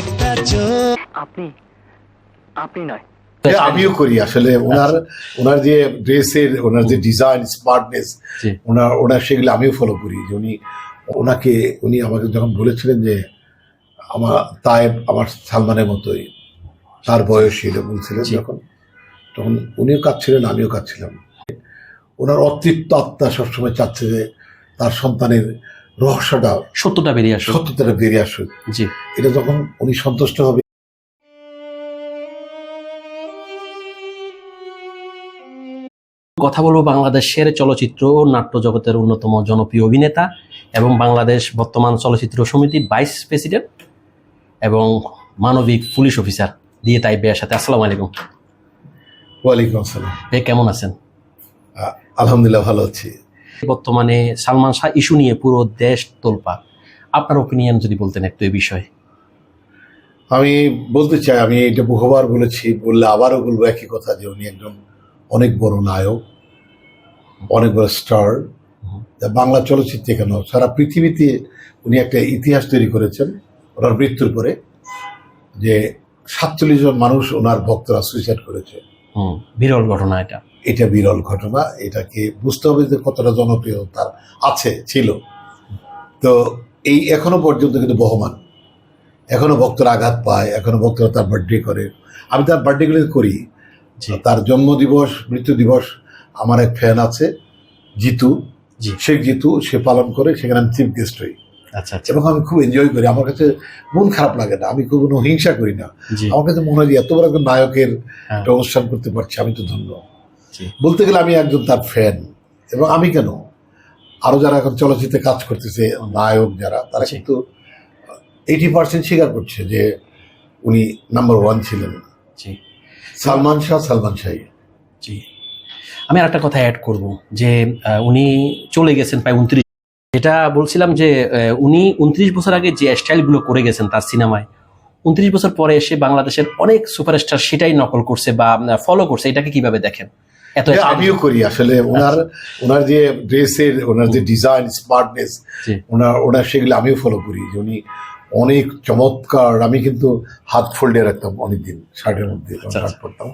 একটা চোখ আপনি আপনি নয়। আমিও করি আসলে। ওনার ওনার যে ড্রেসের ওনার যে ডিজাইন স্মার্টনেস ওনার ওনার সেগুলো আমিও ফলো করি। যে উনি ওনাকে উনি আমাকে যখন বলেছিলেন যে আমার তাই আমার সালমানের মতোই তার বয়স ছিল বলছিলেন যখন তখন উনিও কাঁদছিলেন আমিও কাঁদছিলাম। ওনার অতৃপ্ত আত্মা সবসময় চাচ্ছে যে তার সন্তানের রহস্যটা সত্যটা বেরিয়ে আসুক। সত্যতাটা বেরিয়ে আসুক। জি। এটা যখন উনি সন্তুষ্ট হবে কথা বলব বাংলাদেশের চলচ্চিত্র ও নাট্য জগতের অন্যতম জনপ্রিয় অভিনেতা এবং বাংলাদেশ বর্তমান চলচ্চিত্র সমিতির ভাইস প্রেসিডেন্ট এবং মানবিক পুলিশ অফিসার। দিয়ে তাই বেয়ার সাথে আসসালামু আলাইকুম। ওয়ালাইকুম আসসালাম। বে কেমন আছেন? আলহামদুলিল্লাহ ভালো আছি। বর্তমানে সালমান শাহ ইস্যু নিয়ে পুরো দেশ তোলপা আপনার ওপিনিয়ন যদি বলতেন একটু এই বিষয়ে। আমি বলতে চাই আমি এটা বহুবার বলেছি বললে আবারও বলব একই কথা যে উনি একজন অনেক বড় নায়ক অনেক বড় স্টার বাংলা চলচ্চিত্রে কেন? সারা পৃথিবীতে উনি একটা ইতিহাস তৈরি করেছেন ওনার মৃত্যুর পরে যে সাতচল্লিশ জন মানুষ ওনার ভক্তরা সুইসাইড করেছে। হুম বিরল ঘটনা এটা। এটা বিরল ঘটনা এটাকে বুঝতে হবে যে কতটা জনপ্রিয় তার আছে ছিল। তো এই এখনও পর্যন্ত কিন্তু বহমান। এখনও ভক্তরা আঘাত পায় এখনও ভক্তরা তার বার্থডে করে। আমি তার বার্থডেগুলো করি। তার জন্ম দিবস মৃত্যু দিবস আমার এক ফ্যান আছে জিতু। শেখ জিতু সে পালন করে সেখানে আমি চিফ গেস্ট হই। আচ্ছা আচ্ছা। এবং আমি খুব এনজয় করি। আমার কাছে মন খারাপ লাগে না। আমি কোনো হিংসা করি না। আমার কাছে মনে হয় এত বড় একজন নায়কের হ্যাঁ। একটা অনুষ্ঠান করতে পারছি আমি তো ধন্য। বলতে গেলে আমি একজন তার ফ্যান এবং আমি কেন? আরও যারা এখন চলচ্চিত্রে কাজ করতেছে নায়ক যারা তারা কিন্তু এইটি পার্সেন্ট স্বীকার করছে যে উনি নাম্বার ওয়ান ছিলেন। সালমান শাহ সালমান শাহী। জি। আমি আর একটা কথা অ্যাড করব যে উনি চলে গেছেন প্রায় উনত্রিশ যেটা বলছিলাম যে উনি উনত্রিশ বছর আগে যে স্টাইলগুলো করে গেছেন তার সিনেমায় উনত্রিশ বছর পরে এসে বাংলাদেশের অনেক সুপারস্টার সেটাই নকল করছে বা ফলো করছে এটাকে কীভাবে দেখেন? এত হ্যাঁ, আমিও করি আসলে। ওনার ওনার যে ড্রেসের ওনার যে ডিজাইন স্মার্টনেস ওনার ওনার সেগুলো আমিও ফলো করি যে উনি অনেক চমৎকার আমি কিন্তু হাত ফোল্ডে রাখতাম অনেকদিন শার্টের মধ্যে যখন আচ্ছা, শার্ট পরতাম।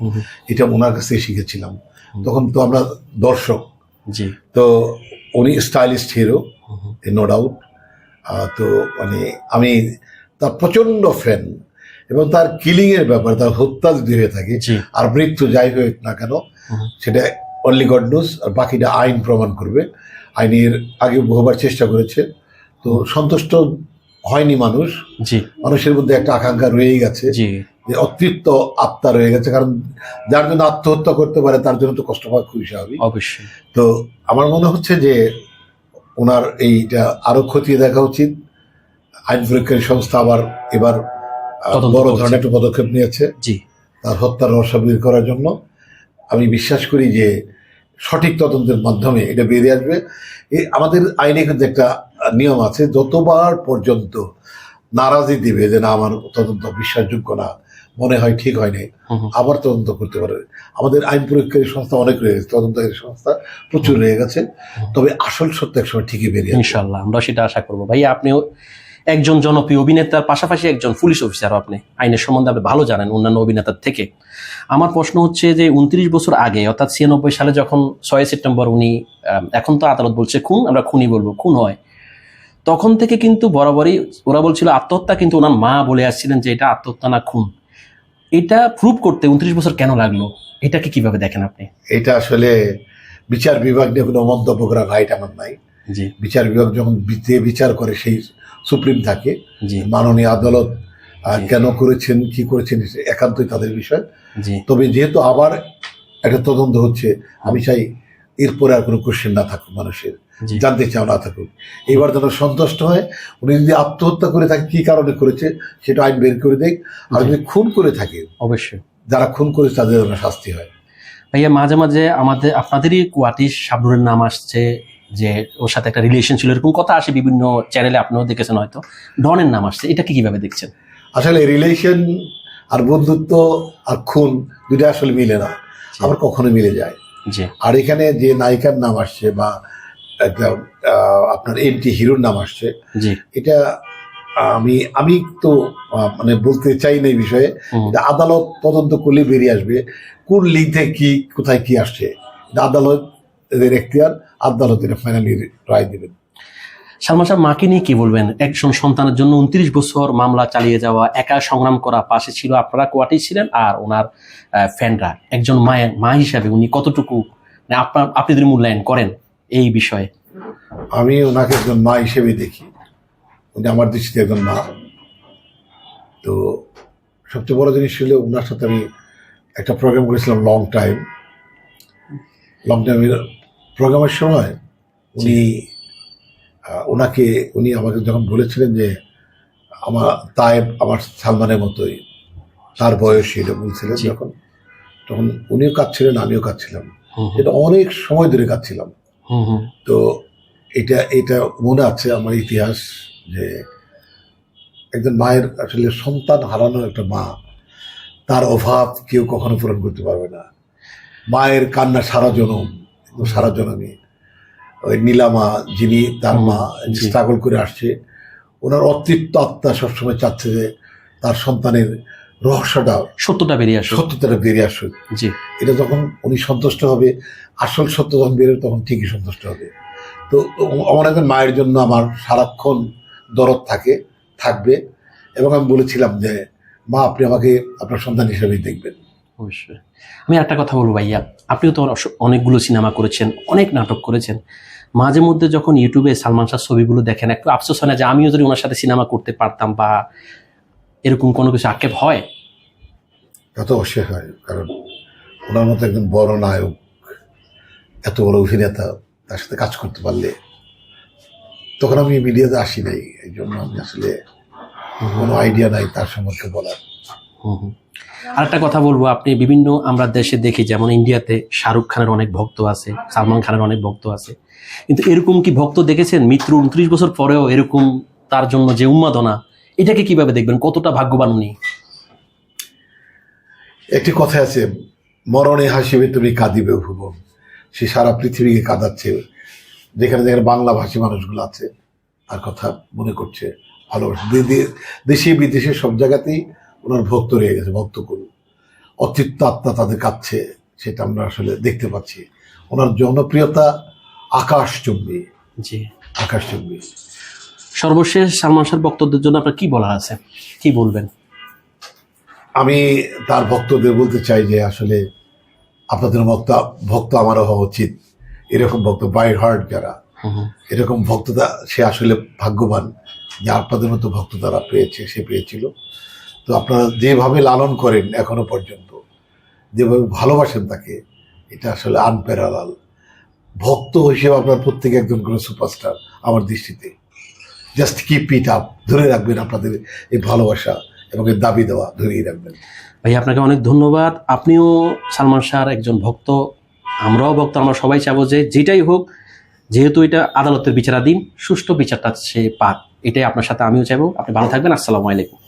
এটা ওনার কাছে শিখেছিলাম। তখন তো আমরা দর্শক। জি। তো উনি স্টাইলিস্ট হিরো নো ডাউট তো মানে আমি তার প্রচণ্ড ফ্যান এবং তার কিলিং এর ব্যাপার তার হত্যা যদি হয়ে থাকে আর মৃত্যু যাই হোক না কেন। সেটা অনলি গড নোস আর বাকিটা আইন প্রমাণ করবে। আইনের আগে বহুবার চেষ্টা করেছে তো সন্তুষ্ট হয়নি মানুষ। জি। মানুষের মধ্যে একটা আকাঙ্ক্ষা রয়েই গেছে জি। যে অতৃপ্ত আত্মা রয়ে গেছে কারণ যার জন্য আত্মহত্যা করতে পারে তার জন্য তো কষ্ট পাওয়া খুবই স্বাভাবিক। অবশ্যই। তো আমার মনে হচ্ছে যে ওনার এইটা আরও খতিয়ে দেখা উচিত। আইন প্রয়োগকারী সংস্থা আবার এবার বড় ধরনের একটা পদক্ষেপ নিয়েছে। জি। তার হত্যার রহস্য বের করার জন্য। আমি বিশ্বাস করি যে সঠিক তদন্তের মাধ্যমে এটা বেরিয়ে আসবে। এই আমাদের আইনে কিন্তু একটা নিয়ম আছে যতবার পর্যন্ত নারাজি দিবে যে না আমার তদন্ত বিশ্বাসযোগ্য না মনে হয় ঠিক হয়নি আবার তদন্ত করতে পারে। আমাদের আইন প্রয়োগকারী সংস্থা অনেক রয়ে গেছে তদন্তকারী সংস্থা প্রচুর রয়ে গেছে তবে আসল সত্য একসময় ঠিকই বেরিয়ে ইনশাল্লাহ আমরা সেটা আশা করব। ভাইয়া আপনিও একজন জনপ্রিয় অভিনেতার পাশাপাশি একজন পুলিশ অফিসারও আপনি আইনের সম্বন্ধে আপনি ভালো জানেন অন্যান্য অভিনেতার থেকে। আমার প্রশ্ন হচ্ছে যে উনত্রিশ বছর আগে, অর্থাৎ ছিয়ানব্বই সালে যখন ছয় সেপ্টেম্বর উনি এখন তো আদালত বলছে খুন, আমরা খুনি বলব, খুন হয়। তখন থেকে কিন্তু বরাবরই ওরা বলছিল আত্মহত্যা কিন্তু ওনার মা বলে আসছিলেন যে এটা আত্মহত্যা না খুন। এটা প্রুভ করতে উনত্রিশ বছর কেন লাগল? এটাকে কীভাবে দেখেন আপনি? এটা আসলে বিচার বিভাগ নিয়ে কোনো মন্তব্য করার রাইট আমার নাই। জি। বিচার বিভাগ যখন বিচার করে সেই সুপ্রিম থাকে মাননীয় আদালত কেন করেছেন কি করেছেন একান্তই তাদের বিষয়। তবে যেহেতু আবার একটা তদন্ত হচ্ছে আমি চাই এরপরে আর কোনো কোশ্চেন না থাকুক মানুষের জানতে চাও না থাকুক। এবার যেন সন্তুষ্ট হয় উনি যদি আত্মহত্যা করে থাকে কি কারণে করেছে সেটা আইন বের করে দেখ। আর যদি খুন করে থাকে অবশ্যই। যারা খুন করেছে তাদের যেন শাস্তি হয়। ভাইয়া মাঝে মাঝে আমাদের আপনাদেরই কোয়াটি শাবনুরের নাম আসছে যে ওর সাথে একটা রিলেশন ছিল এরকম কথা আসে বিভিন্ন চ্যানেলে আপনিও দেখেছেন হয়তো। ডনের নাম আসছে এটাকে কীভাবে দেখছেন? আসলে রিলেশন আর বন্ধুত্ব আর খুন দুটো আসলে মিলে না আবার কখনো মিলে যায়। আর এখানে যে নায়িকার নাম আসছে বা একটা আপনার এমটি হিরোর নাম আসছে জি। এটা আমি আমি তো মানে বলতে চাই না এই বিষয়ে। আদালত তদন্ত করলে বেরিয়ে আসবে কোন লিঙ্কে কি কোথায় কি আসছে। আদালত এদের এখতিয়ার আদালত এটা ফাইনালি রায় দেবেন। সালমান সাহেব মাকে নিয়ে কি বলবেন? একজন সন্তানের জন্য উনত্রিশ বছর মামলা চালিয়ে যাওয়া একা সংগ্রাম করা পাশে ছিল আপনারা কোয়াটি ছিলেন আর ওনার ফ্যানরা একজন মায়ের মা হিসাবে উনি কতটুকু মানে আপনার আপনি যদি মূল্যায়ন করেন এই বিষয়ে? আমি ওনাকে একজন মা হিসেবে দেখি। উনি আমার দৃষ্টিতে একজন মা। তো সবচেয়ে বড় জিনিস ছিল ওনার সাথে আমি একটা প্রোগ্রাম করেছিলাম লং টাইম লং টাইমের প্রোগ্রামের সময় উনি ওনাকে উনি আমাকে যখন বলেছিলেন যে আমার তাই আমার সালমানের মতোই তার বয়স এটা বলছিলেন যখন তখন উনিও কাঁদছিলেন আমিও কাঁদছিলাম। এটা অনেক সময় ধরে কাঁদছিলাম। হুম হুম, তো এটা এটা মনে আছে আমার ইতিহাস যে একজন মায়ের আসলে সন্তান হারানোর একটা মা তার অভাব কেউ কখনো পূরণ করতে পারবে না। মায়ের কান্না সারা জনম। সারা জন জনমে ওই নীলামা যিনি তার মা স্ট্রাগল করে আসছে ওনার অতৃপ্ত আত্মা সবসময় চাচ্ছে যে তার সন্তানের রহস্যটা সত্যটা বেরিয়ে আসে সত্যটা বেরিয়ে আসুক। জি। এটা যখন উনি সন্তুষ্ট হবে আসল সত্য যখন বেরোবে তখন ঠিকই সন্তুষ্ট হবে। তো আমার একজন মায়ের জন্য আমার সারাক্ষণ দরদ থাকে থাকবে। এবং আমি বলেছিলাম যে মা আপনি আমাকে আপনার সন্তান হিসেবেই দেখবেন। অবশ্যই। আমি একটা কথা বলব ভাইয়া। আপনিও তো অনেকগুলো সিনেমা করেছেন, অনেক নাটক করেছেন। মাঝে মধ্যে যখন ইউটিউবে সালমান শাহ ছবিগুলো দেখেন, একটু আফসোস হয় না যে আমিও যদি ওনার সাথে সিনেমা করতে পারতাম বা এরকম কোনো কিছু আক্ষেপ হয়? তা তো অবশ্যই হয়, কারণ ওনার মতো একজন বড় নায়ক, এত বড় অভিনেতা, তার সাথে কাজ করতে পারলে তখন আমি মিডিয়াতে আসি নাই। এই জন্য আমি আসলে কোনো আইডিয়া নাই তার সম্পর্কে বলার। হুম। আরেকটা কথা বলব, আপনি বিভিন্ন আমরা দেশে দেখি, যেমন ইন্ডিয়াতে শাহরুখ খানের অনেক ভক্ত আছে, সালমান খানের অনেক ভক্ত আছে। কিন্তু এরকম কি ভক্ত দেখেছেন মৃত্যু উনত্রিশ বছর পরেও এরকম তার জন্য যে উন্মাদনা? এটাকে কীভাবে দেখবেন? কতটা ভাগ্যবান উনি? একটি কথা আছে, মরণে হাসিবে তুমি কাঁদিবে ভুবন। সে সারা পৃথিবীকে কাঁদাচ্ছে। যেখানে যেখানে বাংলা ভাষী মানুষগুলো আছে, তার কথা মনে করছে ভালোবাসে। দেশে বিদেশে সব জায়গাতেই ওনার ভক্ত রয়ে গেছে ভক্ত ভক্তকুল। অতৃপ্ত আত্মা তাদের কাঁদছে সেটা আমরা আসলে দেখতে পাচ্ছি। ওনার জনপ্রিয়তা আকাশচুম্বী জি। আকাশচুম্বী সর্বশেষ সালমান শাহর বক্তব্যের জন্য আপনার কি বলার আছে? কি বলবেন? আমি তার ভক্তদের বলতে চাই যে আসলে আপনাদের ভক্ত ভক্ত আমারও হওয়া উচিত। এরকম ভক্ত বাই হার্ট যারা। এরকম ভক্ততা সে আসলে ভাগ্যবান। যে আপনাদের মতো ভক্ত তারা পেয়েছে সে পেয়েছিল। তো আপনারা যেভাবে লালন করেন এখনও পর্যন্ত, যেভাবে ভালোবাসেন তাকে, এটা আসলে আনপ্যারালাল ভক্ত হিসেবে আপনার প্রত্যেকে একজন কোনো সুপারস্টার আমার দৃষ্টিতে। জাস্ট কিপ ইট আপ ধরে রাখবেন আপনাদের এই ভালোবাসা এবং এর দাবি দেওয়া, ধরেই রাখবেন। ভাই, আপনাকে অনেক ধন্যবাদ। আপনিও সালমান শাহর একজন ভক্ত। আমরাও ভক্ত। আমরা সবাই চাবো যে যেটাই হোক, যেহেতু এটা আদালতের বিচারাধীন, সুষ্ঠু বিচারটা সে পাক। এটাই আপনার সাথে আমিও চাইব। আপনি ভালো থাকবেন। আসসালামু আলাইকুম।